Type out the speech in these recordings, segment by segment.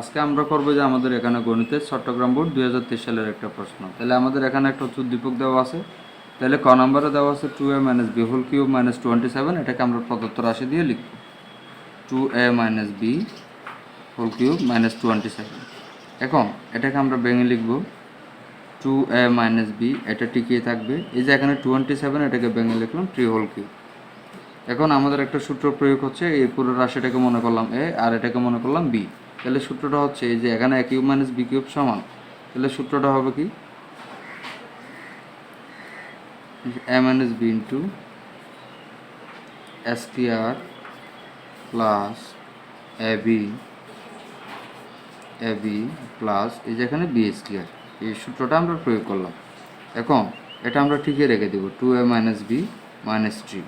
আজকে আমরা করব যে আমাদের এখানে গণিতের চট্টগ্রাম বোর্ড দুই হাজার তেইশ সালের একটা প্রশ্ন। তাহলে আমাদের এখানে একটা হচ্ছে উদ্দীপক দেওয়া আছে। তাহলে ক নম্বরে দেওয়া আছে two a minus b whole cube minus twenty seven এটাকে আমরা প্রদত্ত রাশি দিয়ে লিখব। Two a minus b whole cube minus twenty seven এখন এটাকে আমরা ভেঙে লিখব। টু এ মাইনাস বি এটা টিকিয়ে থাকবে। এই যে এখানে টোয়েন্টি সেভেন এটাকে ভেঙে লিখলাম থ্রি হোল কিউব এখন আমাদের একটা সূত্র প্রয়োগ হচ্ছে, এই পুরো রাশিটাকে মনে করলাম এ আর এটাকে মনে করলাম বি তাহলে সূত্রটা হচ্ছে এই যে এখানে a cube minus b cube সমান, তাহলে সূত্রটা হবে কি? A minus b into s t r plus a b a b plus এই যে এখানে বি এস টি আর এই সূত্রটা আমরা প্রয়োগ করলাম। এখন এটা আমরা ঠিকই রেখে দেবো two a minus b minus three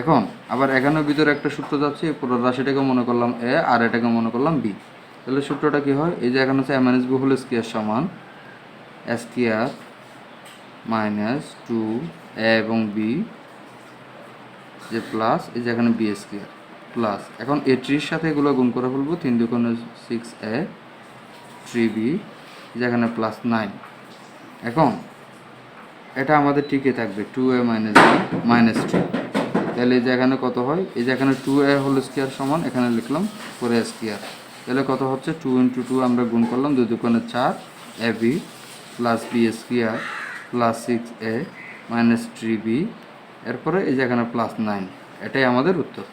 এখন আবার এখানের ভিতরে একটা সূত্র যাচ্ছে পুরো রাশিটাকে মনে করলাম এ আর এটাকে মনে করলাম বি তাহলে সূত্রটা কি হয়? এই যে এখানে হচ্ছে m s b whole square সমান স্কোয়ার মাইনাস টু এ এবং বি যে প্লাস এই যে এখানে বি স্কোয়ার প্লাস এখন এ ট্রির সাথে এগুলো গুণ করে ফেলব, তিন দুগুণে সিক্স এ থ্রি বি যেখানে প্লাস নাইন এখন, এটা আমাদের টিকে থাকবে two a minus b minus three তাহলে এই যে এখানে কত হয়? এই যে এখানে টু এ হোল স্কোয়ার সমান, এখানে লিখলাম ফোর এ স্কোয়ার তাহলে কত হচ্ছে? টু ইন্টু টু আমরা গুণ করলাম দুই দুকোণে চার a b plus b square plus six a minus three b এরপরে এই যেখানে প্লাস নাইন এটাই আমাদের উত্তর।